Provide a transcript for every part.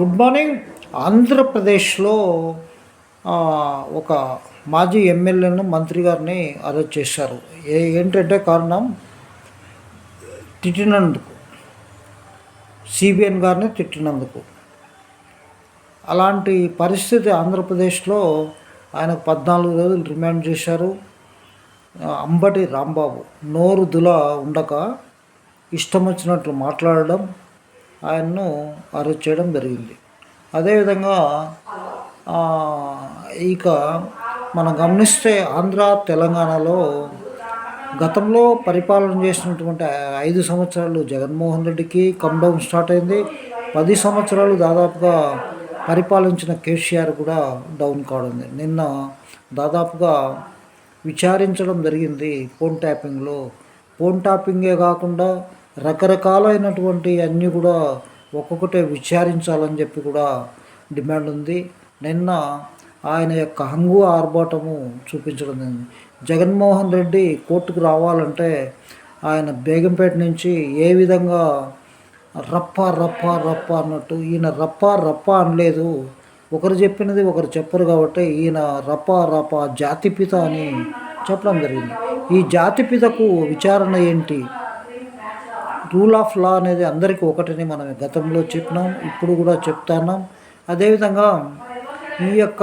Good morning. ఆంధ్రప్రదేశ్లో ఒక మాజీ ఎమ్మెల్యేను మంత్రి గారిని అరెస్ట్ చేశారు. ఏ ఏంటంటే కారణం? తిట్టినందుకు. సిబిఎన్ గారిని తిట్టినందుకు. అలాంటి పరిస్థితి ఆంధ్రప్రదేశ్లో ఆయనకు పద్నాలుగు రోజులు రిమాండ్ చేశారు. అంబటి రాంబాబు. నోరు దుల ఉండక ఇష్టం వచ్చినట్లు మాట్లాడడం ఆయన్ను అరెస్ట్ చేయడం జరిగింది. అదేవిధంగా ఇక మనం గమనిస్తే ఆంధ్ర తెలంగాణలో గతంలో పరిపాలన చేసినటువంటి ఐదు సంవత్సరాలు జగన్మోహన్ రెడ్డికి కమ్ డౌన్ స్టార్ట్ అయింది. పది సంవత్సరాలు దాదాపుగా పరిపాలించిన కేసీఆర్ కూడా డౌన్ కావడం నిన్న దాదాపుగా విచారించడం జరిగింది. ఫోన్ ట్యాపింగ్లో ఫోన్ ట్యాపింగే కాకుండా రకరకాలైనటువంటి అన్నీ కూడా ఒక్కొక్కటే విచారించాలని చెప్పి కూడా డిమాండ్ ఉంది. నిన్న ఆయన యొక్క హంగు ఆర్భాటము చూపించడం జరిగింది. జగన్మోహన్ రెడ్డి కోర్టుకు రావాలంటే ఆయన బేగంపేట నుంచి ఏ విధంగా రప్ప రప్ప రప్ప అన్నట్టు ఈయన రప్ప రప్ప అనలేదు. ఒకరు చెప్పినది ఒకరు చెప్పరు కాబట్టి ఈయన రప్ప రప్ప జాతిపిత అని చెప్పడం జరిగింది. ఈ జాతిపితకు విచారణ ఏంటి? రూల్ ఆఫ్ లా అనేది అందరికీ ఒకటని మనం గతంలో చెప్పినాం ఇప్పుడు కూడా చెప్తున్నాం అదేవిధంగా ఈ యొక్క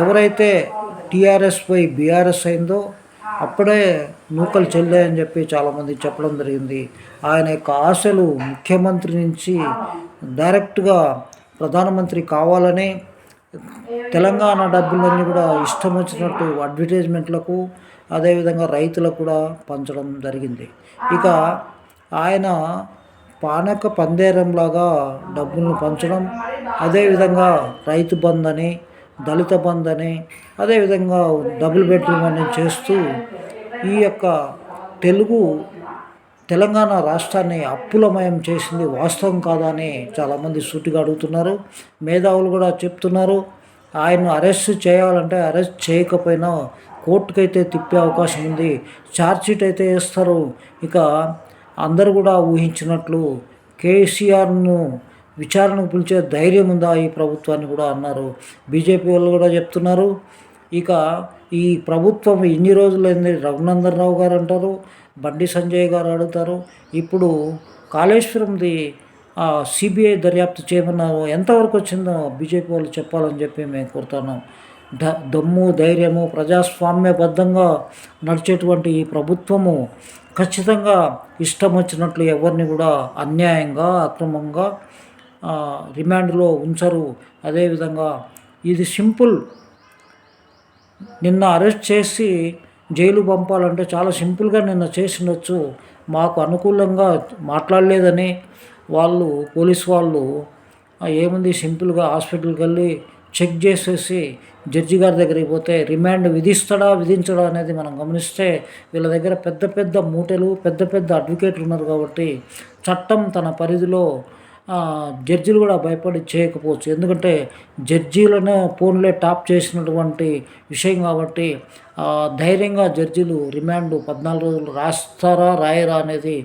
ఎవరైతే టీఆర్ఎస్ పై బీఆర్ఎస్ అయిందో అప్పుడే నూకలు చెల్లాయని చెప్పి చాలామంది చెప్పడం జరిగింది. ఆయన యొక్క ఆశలు ముఖ్యమంత్రి నుంచి డైరెక్ట్గా ప్రధానమంత్రి కావాలని తెలంగాణ డబ్బులన్నీ కూడా ఇష్టం వచ్చినట్టు అడ్వర్టైజ్మెంట్లకు అదేవిధంగా రైతులకు కూడా పంచడం జరిగింది. ఇక ఆయన పానక పందేరంలాగా డబ్బులను పంచడం అదేవిధంగా రైతు బంద్ అని దళిత బంద్ అని అదేవిధంగా డబుల్ బెడ్రూమ్ అని చేస్తూ ఈ యొక్క తెలుగు తెలంగాణ రాష్ట్రాన్ని అప్పులమయం చేసింది వాస్తవం కాదా అని చాలామంది సూటిగా అడుగుతున్నారు. మేధావులు కూడా చెప్తున్నారు. ఆయన్ను అరెస్ట్ చేయాలంటే అరెస్ట్ చేయకపోయినా కోర్టుకైతే తిప్పే అవకాశం ఉంది. ఛార్జ్షీట్ అయితే వేస్తారు. ఇక అందరూ కూడా ఊహించినట్లు కేసీఆర్ను విచారణకు పిలిచే ధైర్యం ఉందా ఈ ప్రభుత్వాన్ని కూడా అన్నారు. బీజేపీ వాళ్ళు కూడా చెప్తున్నారు. ఇక ఈ ప్రభుత్వం ఇన్ని రోజులైంది రఘునందన్ రావు గారు అంటారు బండి సంజయ్ గారు అడుగుతారు. ఇప్పుడు కాళేశ్వరంది సిబిఐ దర్యాప్తు చేయమన్నారు. ఎంతవరకు వచ్చిందో బీజేపీ వాళ్ళు చెప్పాలని చెప్పి మేము కోరుతున్నాం. దమ్ము ధైర్యము ప్రజాస్వామ్యబద్ధంగా నడిచేటువంటి ఈ ప్రభుత్వము ఖచ్చితంగా ఇష్టం వచ్చినట్లు ఎవరిని కూడా అన్యాయంగా అక్రమంగా రిమాండ్లో ఉంచరు. అదేవిధంగా ఇది సింపుల్. నిన్న అరెస్ట్ చేసి జైలు పంపాలంటే చాలా సింపుల్గా నిన్న చేసిండొచ్చు. మాకు అనుకూలంగా మాట్లాడలేదని వాళ్ళు పోలీస్ వాళ్ళు ఏముంది సింపుల్గా హాస్పిటల్కి వెళ్ళి చెక్ చేసేసి జడ్జి గారి దగ్గరికి పోతే రిమాండ్ విధిస్తాడా విధించడా అనేది మనం గమనిస్తే వీళ్ళ దగ్గర పెద్ద పెద్ద మూటలు పెద్ద పెద్ద అడ్వకేట్లు ఉన్నారు కాబట్టి చట్టం తన పరిధిలో జడ్జీలు జడ్జిలు కూడా భయపడి చేయకపోవచ్చు. ఎందుకంటే జడ్జీలను ఫోన్లే టాప్ చేసినటువంటి విషయం కాబట్టి ధైర్యంగా జడ్జిలు రిమాండ్ పద్నాలుగు రోజులు రాస్తారా రాయరా అనేది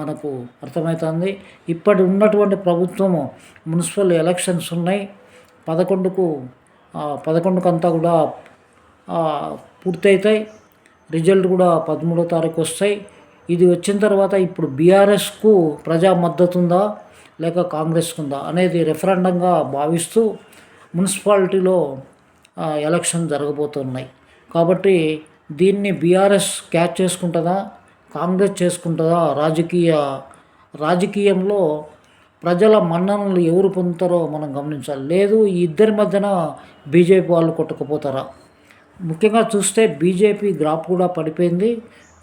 మనకు అర్థమవుతుంది. ఇప్పటి ఉన్నటువంటి ప్రభుత్వము మున్సిపల్ ఎలక్షన్స్ ఉన్నాయి. పదకొండుకు పదకొండుకంతా పదకొండుకు అంతా కూడా పూర్తవుతాయి రిజల్ట్ కూడా పదమూడో తారీఖు వస్తాయి. ఇది వచ్చిన తర్వాత ఇప్పుడు బీఆర్ఎస్కు ప్రజా మద్దతు ఉందా లేక కాంగ్రెస్కు ఉందా అనేది రెఫరెండంగా భావిస్తూ మున్సిపాలిటీలో ఎలక్షన్ జరగబోతున్నాయి. కాబట్టి దీన్ని బీఆర్ఎస్ క్యాచ్ చేసుకుంటుందా కాంగ్రెస్ చేసుకుంటుందా రాజకీయ రాజకీయంలో ప్రజల మన్ననలు ఎవరు పొందుతారో మనం గమనించాలి. లేదు ఈ ఇద్దరి మధ్యన బీజేపీ వాళ్ళు కొట్టుకుపోతారా? ముఖ్యంగా చూస్తే బీజేపీ గ్రాఫ్ కూడా పడిపోయింది.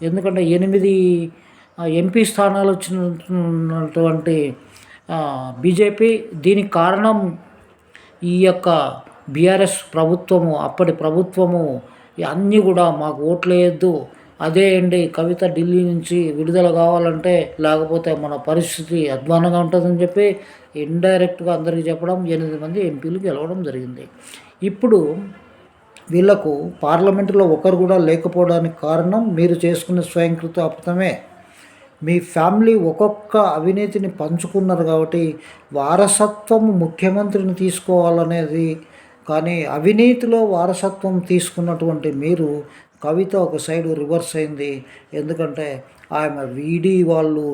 ఎందుకంటే ఎనిమిది ఎంపీ స్థానాలు వచ్చినటువంటి బీజేపీ దీనికి కారణం ఈ యొక్క బీఆర్ఎస్ ప్రభుత్వము. అప్పటి ప్రభుత్వము అన్నీ కూడా మాకు ఓట్లేయద్దు. అదే అండి కవిత ఢిల్లీ నుంచి విడుదల కావాలంటే లేకపోతే మన పరిస్థితి అధ్వానంగా ఉంటుందని చెప్పి ఇండైరెక్ట్గా అందరికీ చెప్పడం ఎనిమిది మంది ఎంపీలు గెలవడం జరిగింది. ఇప్పుడు వీళ్ళకు పార్లమెంటులో ఒకరు కూడా లేకపోవడానికి కారణం మీరు చేసుకునే స్వయంకృత అపతమే. మీ ఫ్యామిలీ ఒక్కొక్క అవినీతిని పంచుకున్నారు కాబట్టి వారసత్వం ముఖ్యమంత్రిని తీసుకోవాలనేది కానీ అవినీతిలో వారసత్వం తీసుకున్నటువంటి మీరు కవిత ఒక సైడ్ రివర్స్ అయింది. ఎందుకంటే ఆమె వీడి వాళ్ళు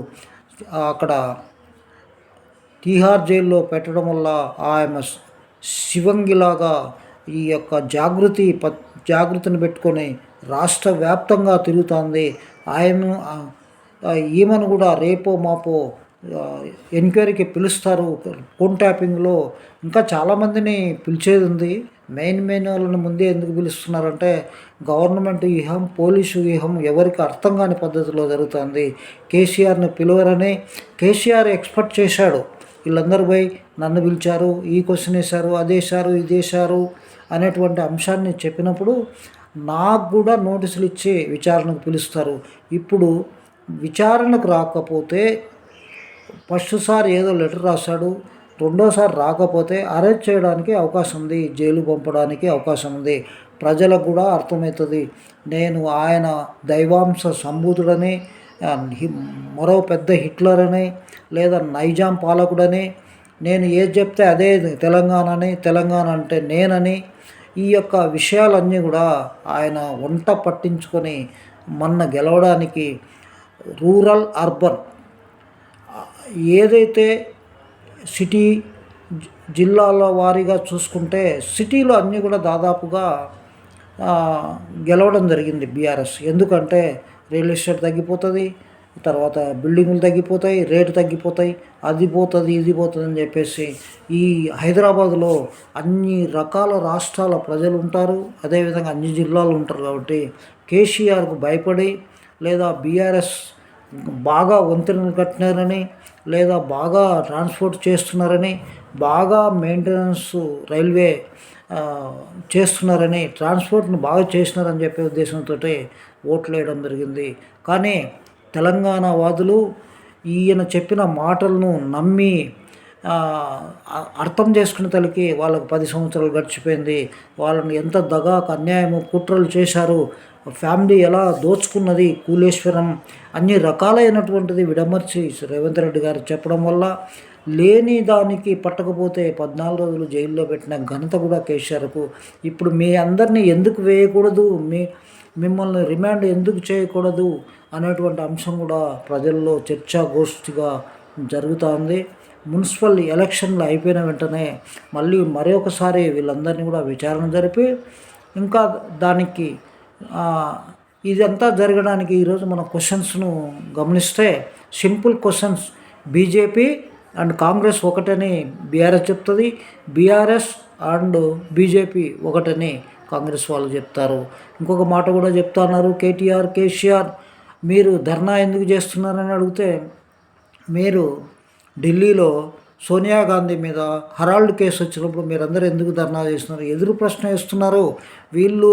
అక్కడ తీహార్ జైల్లో పెట్టడం వల్ల ఆమె శివంగిలాగా ఈ యొక్క జాగృతి ప జాగృతిని పెట్టుకొని రాష్ట్ర వ్యాప్తంగా తిరుగుతుంది. ఆయన ఈమెను కూడా రేపో మాపో ఎంక్వైరీకి పిలుస్తారు. ఫోన్ ట్యాపింగ్లో ఇంకా చాలామందిని పిలిచేది ఉంది మెయిన్ మెయిన్ వాళ్ళని ముందే ఎందుకు పిలుస్తున్నారంటే గవర్నమెంట్ వ్యూహం పోలీసు వ్యూహం ఎవరికి అర్థం కాని పద్ధతిలో జరుగుతుంది. కేసీఆర్ని పిలువరని కేసీఆర్ ఎక్స్పెక్ట్ చేశాడు. వీళ్ళందరూ పోయి నన్ను పిలిచారు ఈ క్వశ్చన్ వేశారు అదేశారు ఇదేశారు అనేటువంటి అంశాన్ని చెప్పినప్పుడు నాకు కూడా నోటీసులు ఇచ్చి విచారణకు పిలుస్తారు. ఇప్పుడు విచారణకు రాకపోతే ఫస్ట్ సార్ ఏదో లెటర్ రాశాడు రెండోసారి రాకపోతే అరెస్ట్ చేయడానికి అవకాశం ఉంది జైలు పంపడానికి అవకాశం ఉంది. ప్రజలకు కూడా అర్థమవుతుంది. నేను ఆయన దైవాంశ సంబూతుడని మరో పెద్ద హిట్లర్ అని లేదా నైజాం పాలకుడని నేను ఏది చెప్తే అదే తెలంగాణని తెలంగాణ అంటే నేనని ఈ యొక్క విషయాలన్నీ కూడా ఆయన వంట పట్టించుకొని మొన్న గెలవడానికి రూరల్ అర్బన్ ఏదైతే సిటీ జిల్లాల వారీగా చూసుకుంటే సిటీలో అన్నీ కూడా దాదాపుగా గెలవడం జరిగింది బీఆర్ఎస్. ఎందుకంటే రియల్ ఎస్టేట్ తగ్గిపోతుంది తర్వాత బిల్డింగులు తగ్గిపోతాయి రేటు తగ్గిపోతాయి అది పోతుంది ఇది పోతుంది అని చెప్పేసి ఈ హైదరాబాద్లో అన్ని రకాల రాష్ట్రాల ప్రజలు ఉంటారు. అదేవిధంగా అన్ని జిల్లాలు ఉంటారు కాబట్టి కేసీఆర్కు భయపడి లేదా బీఆర్ఎస్ బాగా వంతెనలు కట్టినారని లేదా బాగా ట్రాన్స్పోర్ట్ చేస్తున్నారని బాగా మెయింటెనెన్స్ రైల్వే చేస్తున్నారని ట్రాన్స్పోర్ట్ను బాగా చేస్తున్నారని చెప్పే ఉద్దేశంతో ఓట్లు వేయడం జరిగింది. కానీ తెలంగాణ వాదులు ఈయన చెప్పిన మాటలను నమ్మి అర్థం చేసుకునే తలకి వాళ్ళకు పది సంవత్సరాలు గడిచిపోయింది. వాళ్ళని ఎంత దగాకు అన్యాయము కుట్రలు చేశారు ఫ్యామిలీ ఎలా దోచుకున్నది కూలేశ్వరం అన్ని రకాలైనటువంటిది విడమర్చి రేవంత్ రెడ్డి గారు చెప్పడం వల్ల లేని దానికి పట్టకపోతే పద్నాలుగు రోజులు జైల్లో పెట్టిన ఘనత కూడా కేసీఆర్కు. ఇప్పుడు మీ అందరినీ ఎందుకు వేయకూడదు? మీ మిమ్మల్ని రిమాండ్ ఎందుకు చేయకూడదు? అనేటువంటి అంశం కూడా ప్రజల్లో చర్చాగోష్ఠిగా జరుగుతుంది. మున్సిపల్ ఎలక్షన్లు అయిపోయిన వెంటనే మళ్ళీ మరొకసారి వీళ్ళందరినీ కూడా విచారణ జరిపి ఇంకా దానికి ఇదంతా జరగడానికి ఈరోజు మన క్వశ్చన్స్ను గమనిస్తే simple questions. BJP and Congress ఒకటని బీఆర్ఎస్ చెప్తుంది. బీఆర్ఎస్ అండ్ బీజేపీ ఒకటని కాంగ్రెస్ వాళ్ళు చెప్తారు. ఇంకొక మాట కూడా చెప్తున్నారు కేటీఆర్ కేసీఆర్ మీరు ధర్నా ఎందుకు చేస్తున్నారని అడిగితే మీరు ఢిల్లీలో సోనియా గాంధీ మీద హరాల్డ్ కేసు వచ్చినప్పుడు మీరందరూ ఎందుకు ధర్నా చేస్తున్నారు? ఎదురు ప్రశ్న వేస్తున్నారు. వీళ్ళు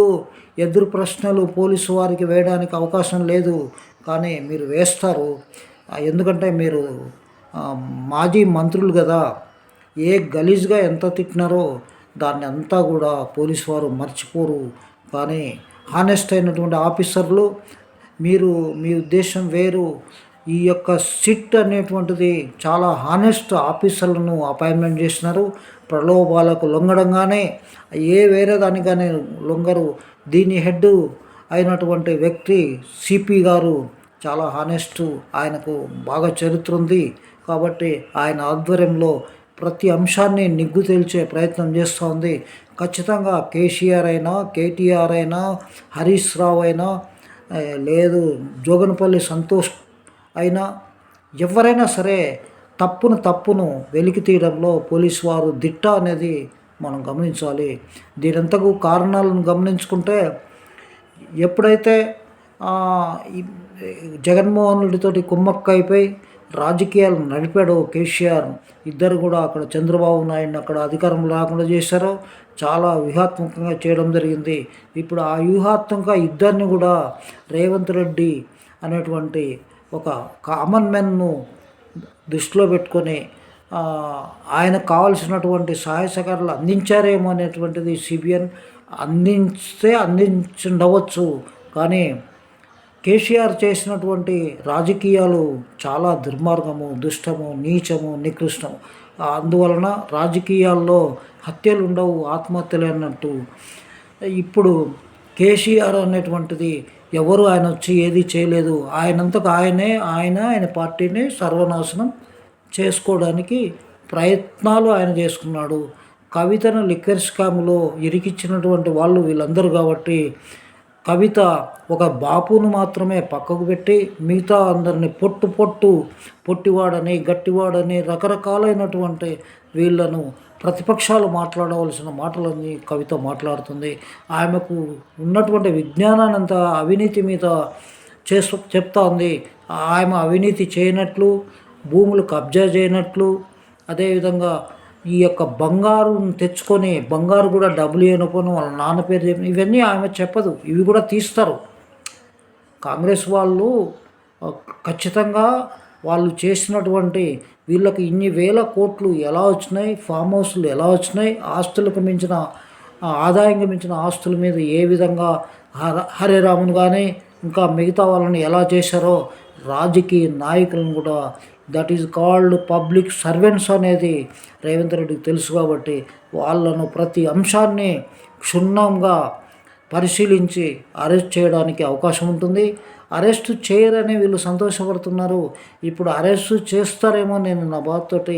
ఎదురు ప్రశ్నలు పోలీసు వారికి వేయడానికి అవకాశం లేదు. కానీ మీరు వేస్తారు. ఎందుకంటే మీరు మాజీ మంత్రులు కదా. ఏ గలీజ్గా ఎంత తిట్టినారో దాన్ని అంతా కూడా పోలీసు వారు మర్చిపోరు. కానీ హానెస్ట్ అయినటువంటి ఆఫీసర్లు మీరు మీ ఉద్దేశం వేరు. ఈ యొక్క సిట్ అనేటువంటిది చాలా హానెస్ట్ ఆఫీసర్లను అపాయింట్మెంట్ చేసినారు. ప్రలోభాలకు లొంగడంగానే ఏ వేరే దానిగానే లొంగరు. దీని హెడ్ అయినటువంటి వ్యక్తి సిపి గారు చాలా హానెస్ట్ ఆయనకు బాగా చరిత్ర ఉంది కాబట్టి ఆయన ఆధ్వర్యంలో ప్రతి అంశాన్ని నిగ్గు తేల్చే ప్రయత్నం చేస్తోంది. ఖచ్చితంగా కేసీఆర్ అయినా కేటీఆర్ అయినా హరీష్ రావు అయినా లేదు జోగనపల్లి సంతోష్ అయినా ఎవరైనా సరే తప్పును తప్పును వెలికి తీయడంలో పోలీసు వారు దిట్ట అనేది మనం గమనించాలి. దీనంతకు కారణాలను గమనించుకుంటే ఎప్పుడైతే జగన్మోహన్ రెడ్డితోటి కుమ్మక్క అయిపోయి రాజకీయాలు నడిపాడు కేసీఆర్ ఇద్దరు కూడా అక్కడ చంద్రబాబు నాయుడిని అక్కడ అధికారం లేకుండా చేశారు. చాలా వ్యూహాత్మకంగా చేయడం జరిగింది. ఇప్పుడు ఆ వ్యూహాత్మకంగా ఇద్దరిని కూడా రేవంత్ రెడ్డి అనేటువంటి ఒక కామన్ మెన్ను దృష్టిలో పెట్టుకొని ఆయనకు కావలసినటువంటి సహాయ సహకారాలు అందించారేమో అనేటువంటిది సిబిఎన్ అందిస్తే అందించుండవచ్చు కానీ కేసీఆర్ చేసినటువంటి రాజకీయాలు చాలా దుర్మార్గము దుష్టము నీచము నికృష్టము. అందువలన రాజకీయాల్లో హత్యలు ఉండవు ఆత్మహత్యలు అన్నట్టు ఇప్పుడు కేసీఆర్ అనేటువంటిది ఎవరు ఆయన వచ్చి ఏది చేయలేదు. ఆయనంతకు ఆయనే ఆయన ఆయన పార్టీని సర్వనాశనం చేసుకోవడానికి ప్రయత్నాలు ఆయన చేసుకున్నాడు. కవితను లిక్కర్ స్కామ్లో ఇరికిచ్చినటువంటి వాళ్ళు వీళ్ళందరూ కాబట్టి కవిత ఒక బాపును మాత్రమే పక్కకు పెట్టి మిగతా అందరిని పొట్టు పొట్టు పొట్టివాడని గట్టివాడని రకరకాలైనటువంటి వీళ్ళను ప్రతిపక్షాలు మాట్లాడవలసిన మాటలన్నీ కవిత మాట్లాడుతుంది. ఆమెకు ఉన్నటువంటి విజ్ఞానాన్ని అంతా అవినీతి మీద చేసు చెప్తా ఉంది ఆమె అవినీతి చేయనట్లు భూములు కబ్జా చేయనట్లు అదేవిధంగా ఈ యొక్క బంగారును తెచ్చుకొని బంగారు కూడా డబ్బులు ఇవ్వకపోను వాళ్ళ నాన్న పేరు చెప్పిన ఇవన్నీ ఆమె చెప్పదు ఇవి కూడా తీస్తారు. కాంగ్రెస్ వాళ్ళు ఖచ్చితంగా వాళ్ళు చేసినటువంటి వీళ్ళకి ఇన్ని వేల కోట్లు ఎలా వచ్చినాయి ఫామ్ హౌస్లు ఎలా వచ్చినాయి ఆస్తులకు మించిన ఆదాయంగా మించిన ఆస్తుల మీద ఏ విధంగా హర హరిరామును కానీ ఇంకా మిగతా వాళ్ళని ఎలా చేశారో రాజకీయ నాయకులను కూడా that is called public servants అనేది రేవంత్ రెడ్డికి తెలుసు కాబట్టి వాళ్ళను ప్రతి అంశాన్ని క్షుణ్ణంగా పరిశీలించి అరెస్ట్ చేయడానికి అవకాశం ఉంటుంది. అరెస్ట్ చేయరని వీళ్ళు సంతోషపడుతున్నారు. ఇప్పుడు అరెస్ట్ చేస్తారేమో నేను నా బాధతోటి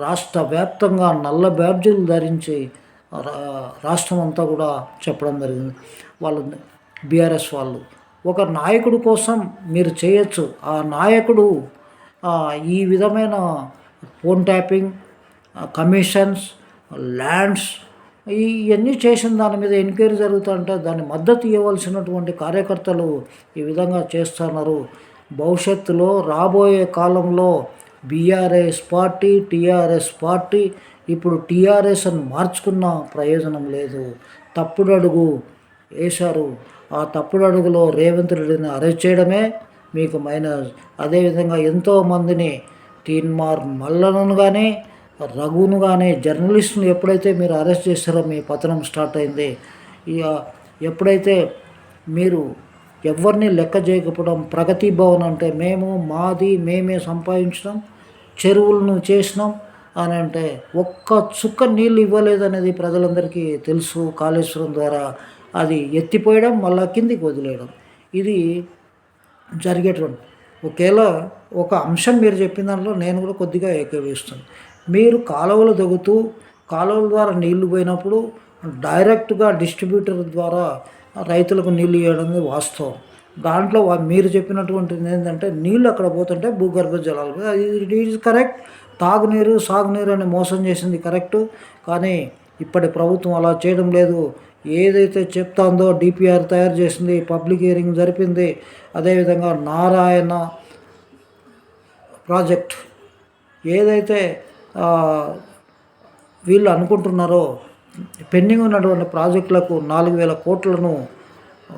రాష్ట్ర వ్యాప్తంగా నల్ల బ్యాడ్జీలు ధరించి రాష్ట్రం అంతా కూడా చెప్పడం జరిగింది. వాళ్ళు బీఆర్ఎస్ వాళ్ళు. ఒక నాయకుడు కోసం మీరు చేయొచ్చు. ఆ నాయకుడు ఈ విధమైన ఫోన్ ట్యాపింగ్ కమిషన్స్ ల్యాండ్స్ ఇవన్నీ చేసిన దాని మీద ఎంక్వైరీ జరుగుతుంటే దాన్ని మద్దతు ఇవ్వవలసినటువంటి కార్యకర్తలు ఈ విధంగా చేస్తున్నారు. భవిష్యత్తులో రాబోయే కాలంలో బీఆర్ఎస్ పార్టీ టీఆర్ఎస్ పార్టీ ఇప్పుడు టీఆర్ఎస్ అని మార్చుకున్న ప్రయోజనం లేదు. తప్పుడు అడుగు వేశారు. ఆ తప్పుడు అడుగులో రేవంత్ రెడ్డిని అరెస్ట్ చేయడమే మీకు మైనస్. అదేవిధంగా ఎంతోమందిని తీన్మార్ మల్లనను కానీ రఘును కానీ జర్నలిస్టును ఎప్పుడైతే మీరు అరెస్ట్ చేస్తారో మీ పతనం స్టార్ట్ అయింది. ఇక ఎప్పుడైతే మీరు ఎవరిని లెక్క చేయకపోవడం ప్రగతి భవన్ అంటే మేము మాది మేమే సంపాదించడం చెరువులను చేసినాం అని అంటే ఒక్క చుక్క నీళ్ళు ఇవ్వలేదనేది ప్రజలందరికీ తెలుసు కాళేశ్వరం ద్వారా. అది ఎత్తిపోయడం మళ్ళా కిందికి వదిలేయడం. ఇది జరిగేటువంటి ఒకేలా ఒక అంశం మీరు చెప్పిన దాంట్లో నేను కూడా కొద్దిగా ఏకీభవిస్తాను. మీరు కాలువలు తగ్గుతూ కాలువల ద్వారా నీళ్ళు పోయినప్పుడు డైరెక్ట్గా డిస్ట్రిబ్యూటర్ ద్వారా రైతులకు నీళ్ళు ఇవ్వడం వాస్తవం. దాంట్లో మీరు చెప్పినటువంటిది ఏంటంటే నీళ్ళు అక్కడ పోతుంటే భూగర్భ జలాలు ఇట్ ఈజ్ కరెక్ట్. తాగునీరు సాగునీరు అని మోసం చేసింది కరెక్టు. కానీ ఇప్పటి ప్రభుత్వం అలా చేయడం లేదు. ఏదైతే చెప్తాందో డిపిఆర్ తయారు చేసింది పబ్లిక్ హియరింగ్ జరిపింది అదేవిధంగా నారాయణ ప్రాజెక్ట్. ఏదైతే వీళ్ళు అనుకుంటున్నారో పెండింగ్ ఉన్నటువంటి ప్రాజెక్టులకు నాలుగు వేల కోట్లను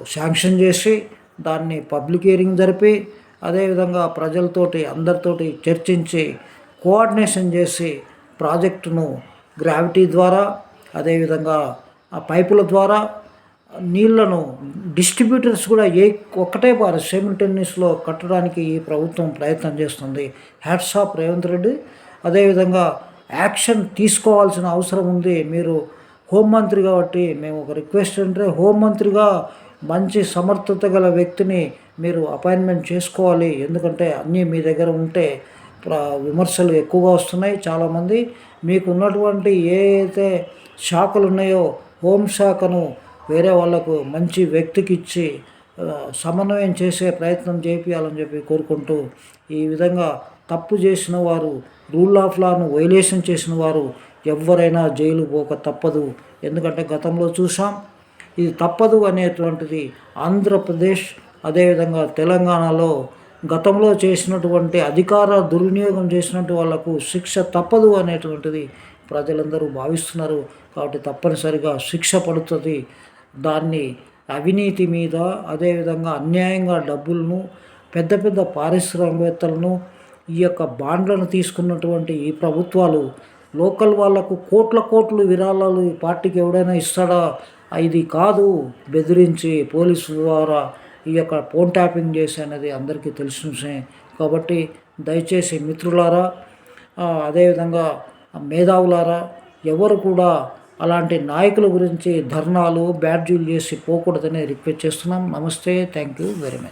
శాంక్షన్ చేసి దాన్ని పబ్లిక్ హియరింగ్ జరిపి అదేవిధంగా ప్రజలతోటి అందరితోటి చర్చించి కోఆర్డినేషన్ చేసి ప్రాజెక్టును గ్రావిటీ ద్వారా అదేవిధంగా ఆ పైపుల ద్వారా నీళ్ళను డిస్ట్రిబ్యూటర్స్ కూడా ఏ ఒక్కటే వారు సెమిటెన్నిస్లో కట్టడానికి ఈ ప్రభుత్వం ప్రయత్నం చేస్తుంది. Hats off Revanth Reddy. అదేవిధంగా యాక్షన్ తీసుకోవాల్సిన అవసరం ఉంది. మీరు హోంమంత్రి కాబట్టి మేము ఒక రిక్వెస్ట్ అంటే హోంమంత్రిగా మంచి సమర్థత గల వ్యక్తిని మీరు అపాయింట్మెంట్ చేసుకోవాలి. ఎందుకంటే అన్నీ మీ దగ్గర ఉంటే విమర్శలు ఎక్కువగా వస్తున్నాయి చాలామంది. మీకు ఉన్నటువంటి ఏ అయితే శాఖలు ఉన్నాయో హోంశాఖను వేరే వాళ్ళకు మంచి వ్యక్తికి ఇచ్చి సమన్వయం చేసే ప్రయత్నం చేపించాలని చెప్పి కోరుకుంటూ ఈ విధంగా తప్పు చేసిన వారు రూల్ ఆఫ్ లాను వైలేషన్ చేసిన వారు ఎవరైనా జైలు పోక తప్పదు. ఎందుకంటే గతంలో చూసాం ఇది తప్పదు అనేటువంటిది ఆంధ్రప్రదేశ్ అదేవిధంగా తెలంగాణలో గతంలో చేసినటువంటి అధికార దుర్వినియోగం చేసినట్టు వాళ్ళకు శిక్ష తప్పదు అనేటువంటిది ప్రజలందరూ భావిస్తున్నారు కాబట్టి తప్పనిసరిగా శిక్ష పడుతుంది. దాన్ని అవినీతి మీద అదేవిధంగా అన్యాయంగా డబ్బులను పెద్ద పెద్ద పారిశ్రామికవేత్తలను ఈ యొక్క బాండ్లను తీసుకున్నటువంటి ఈ ప్రభుత్వాలు లోకల్ వాళ్ళకు కోట్ల కోట్లు విరాళాలు ఈ పార్టీకి ఎవడైనా ఇస్తాడా? ఇది కాదు. బెదిరించి పోలీసు ద్వారా ఈ యొక్క ఫోన్ ట్యాపింగ్ చేసి అనేది అందరికీ తెలిసిన విషయం. కాబట్టి దయచేసి మిత్రులారా అదేవిధంగా మేధావులారా ఎవరు కూడా అలాంటి నాయకుల గురించి ధర్నాలు బ్యాడ్జీలు చేసి పోకూడదని రిక్వెస్ట్ చేస్తున్నాం. నమస్తే. Thank you very much.